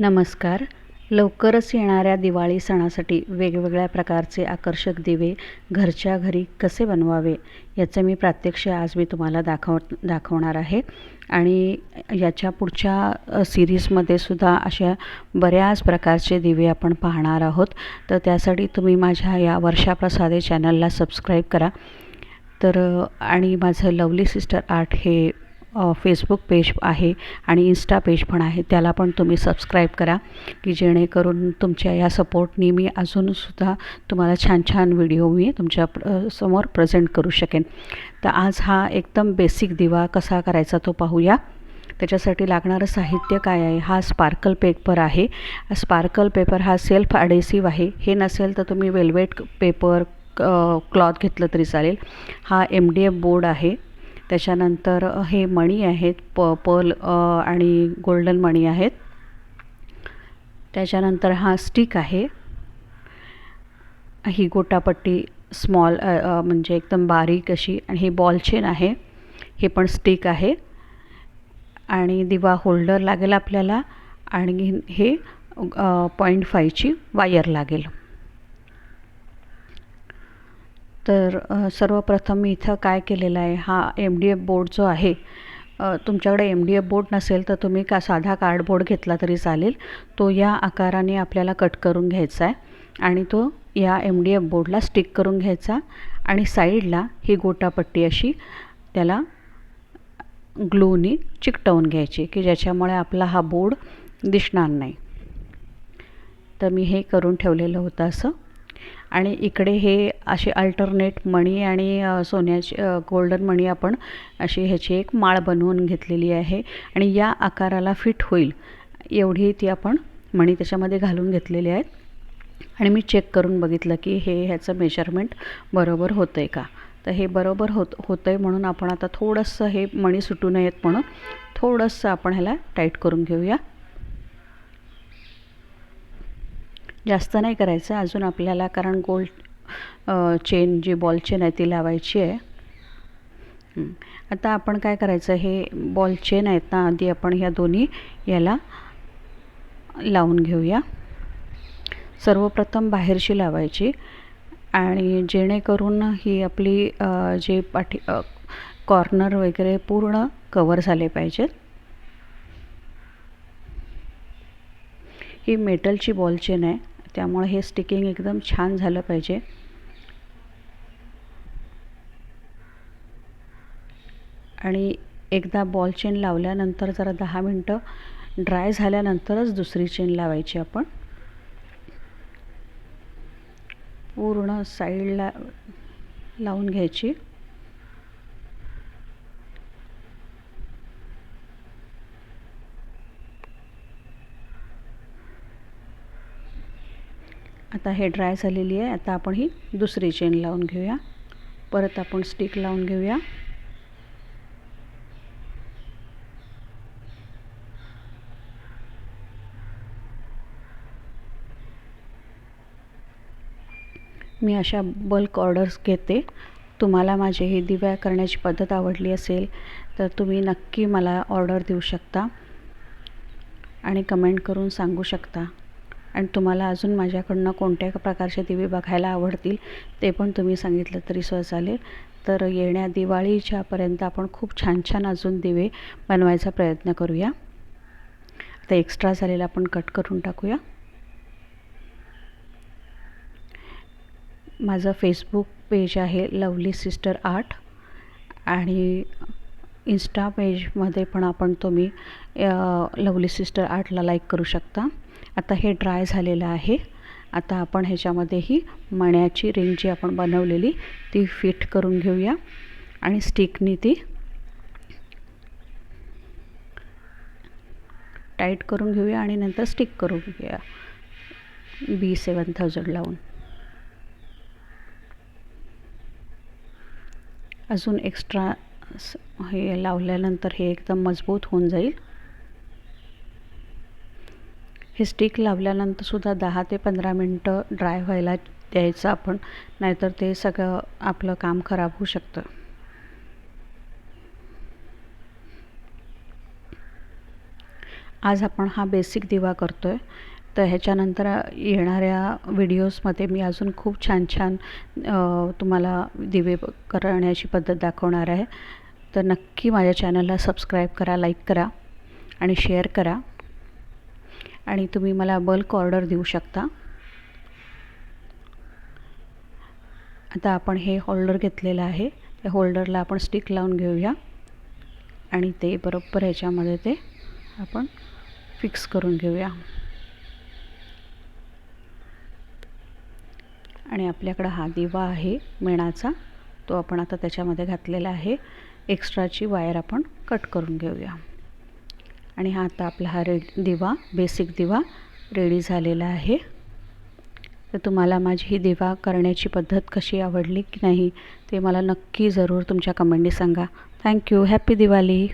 नमस्कार. लवकरच येणाऱ्या दिवाळी सणासाठी वेगवेगळ्या प्रकारचे आकर्षक दिवे घरच्या घरी कसे बनवावे याचं मी प्रात्यक्ष आज मी तुम्हाला दाखव दाखवणार आहे. आणि याच्या पुढच्या सिरीजमध्ये सुद्धा अशा बऱ्याच प्रकारचे दिवे आपण पाहणार आहोत. तर त्यासाठी तुम्ही माझ्या या वर्षा प्रसादे चॅनलला सबस्क्राईब करा. तर आणि माझं लवली सिस्टर आर्ट हे फेसबुक पेज आहे आणि इन्स्टा पेज पण आहे. त्याला पण तुम्ही सबस्क्राईब करा की जेणेकरून तुमच्या या सपोर्टनी मी अजूनसुद्धा तुम्हाला छान छान व्हिडिओ मी तुमच्या प्र समोर प्रेझेंट करू शकेन. तर आज हा एकदम बेसिक दिवा कसा करायचा तो पाहूया. त्याच्यासाठी लागणारं साहित्य काय आहे? हा स्पार्कल पेपर आहे. स्पार्कल पेपर हा सेल्फ अडेसिव्ह आहे. हे नसेल तर तुम्ही वेल्वेट पेपर क्लॉथ घेतलं तरी चालेल. हा एम डी एफ बोर्ड आहे. त्याच्यानंतर हे मणी आहेत प पर्ल आणि गोल्डन मणी आहेत. त्याच्यानंतर हा स्टिक आहे. ही गोटापट्टी स्मॉल म्हणजे एकदम बारीक अशी आणि ही बॉल चेन आहे. हे पण स्टिक आहे. आणि दिवा होल्डर लागेल आपल्याला आणि हे पॉईंट फायची वायर लागेल. तर सर्वप्रथम मी इथं काय केलेलं आहे हा एम डी एफ बोर्ड जो आहे तुमच्याकडे एम डी एफ बोर्ड नसेल तर तुम्ही का साधा कार्डबोर्ड घेतला तरी चालेल. तो या आकाराने आपल्याला कट करून घ्यायचा आहे आणि तो या एम डी एफ बोर्डला स्टिक करून घ्यायचा आणि साईडला ही गोटापट्टी अशी त्याला ग्लूनी चिकटवून घ्यायची की ज्याच्यामुळे आपला हा बोर्ड दिसणार नाही. तर मी हे करून ठेवलेलं होतं असं. आणि इकडे हे असे अल्टरनेट मणी आणि सोन्याची गोल्डन मणी आपण अशी ह्याची एक माळ बनवून घेतलेली आहे आणि या आकाराला फिट होईल. एवढी ती आपण मणी त्याच्यामध्ये घालून घेतलेली आहेत. आणि मी चेक करून बघितलं की हे ह्याचं मेजरमेंट बरोबर होतं आहे का? तर हे बरोबर होत होतं आहे म्हणून आपण आता थोडंसं हे मणी सुटू नयेत म्हणून थोडंसं आपण ह्याला टाईट करून घेऊया. जास्त नाही करायचं. अजून आपल्याला कारण गोल्ड चेन जी बॉल चेन आहे ती लावायची आहे. आता आपण काय करायचं? हे बॉल चेन आहेत ना आधी आपण ह्या दोन्ही याला लावून घेऊया. सर्वप्रथम बाहेरची लावायची. आणि जेणेकरून ही आपली जे पाठी कॉर्नर वगैरे पूर्ण कवर झाले पाहिजेत. ही मेटलची बॉल चेन आहे. त्यामुळे हे स्टिकिंग एकदम छान झालं पाहिजे. आणि एकदा बॉल चेन लावल्यानंतर जरा दहा मिनटं ड्राय झाल्यानंतरच दुसरी चेन लावायची आपण. पूर्ण साईडला लावून घ्यायची. आता हे ड्राय झालेली आहे. आता आपण ही दुसरी चेन लावून घेऊया. परत आपण स्टिक लावून घेऊया. मी अशा बल्क ऑर्डर्स घेते. तुम्हाला माझी ही दिव्या करण्याची पद्धत आवडली असेल तर तुम्ही नक्की मला ऑर्डर देऊ शकता आणि कमेंट करून सांगू शकता. आणि तुम्हाला अजून माझ्याकडनं कोणत्या प्रकारचे दिवे बघायला आवडतील ते पण तुम्ही सांगितलं तरी सुद्धा चालेल. तर येण्या दिवाळीच्यापर्यंत आपण खूप छान छान अजून दिवे बनवायचा प्रयत्न करूया. आता एक्स्ट्रा झालेला आपण कट करून टाकूया. माझं फेसबुक पेज आहे लवली सिस्टर आर्ट आणि इन्स्टा पेजमध्ये पण आपण तुम्ही लवली सिस्टर आर्टला लाईक करू शकता. आता हे ड्राय झालेलं आहे. आता आपण ह्याच्यामध्येही मण्याची रिंग जी आपण बनवलेली ती फिट करून घेऊया. आणि स्टिकनी ती टाईट करून घेऊया आणि नंतर स्टिक करून घेऊया. बी सेवन थाउजंड लावून. अजून एक्स्ट्रा हे लावल्यानंतर हे एकदम मजबूत होऊन जाईल. हे स्टिक लावल्यानंतरसुद्धा दहा ते पंधरा मिनटं ड्राय व्हायला द्यायचं आपण नाहीतर ते सगळं आपलं काम खराब होऊ शकतं. आज आपण हा बेसिक दिवा करतो आहे तर ह्याच्यानंतर येणाऱ्या व्हिडिओजमध्ये मी अजून खूप छान छान तुम्हाला दिवे करण्याची पद्धत दाखवणार आहे. तर नक्की माझ्या चॅनलला सबस्क्राईब करा लाईक करा आणि शेअर करा. आणि तुम्ही मला बल्क ऑर्डर देऊ शकता. आता आपण हे होल्डर घेतलेलं आहे. त्या होल्डरला आपण स्टिक लावून घेऊया. आणि ते बरोबर ह्याच्यामध्ये ते आपण फिक्स करून घेऊया. आणि आपल्याकडं हा दिवा आहे मेणाचा. तो आपण आता त्याच्यामध्ये घातलेला आहे. एक्स्ट्राची वायर आपण कट करून घेऊया. आणि हा आता आपला हा रेड दिवा बेसिक दिवा रेडी झालेला आहे. तर तुम्हाला माझी ही दिवा करण्याची पद्धत कशी आवडली की नाही ते मला नक्की जरूर तुमच्या कमेंटने सांगा. Thank you happy Diwali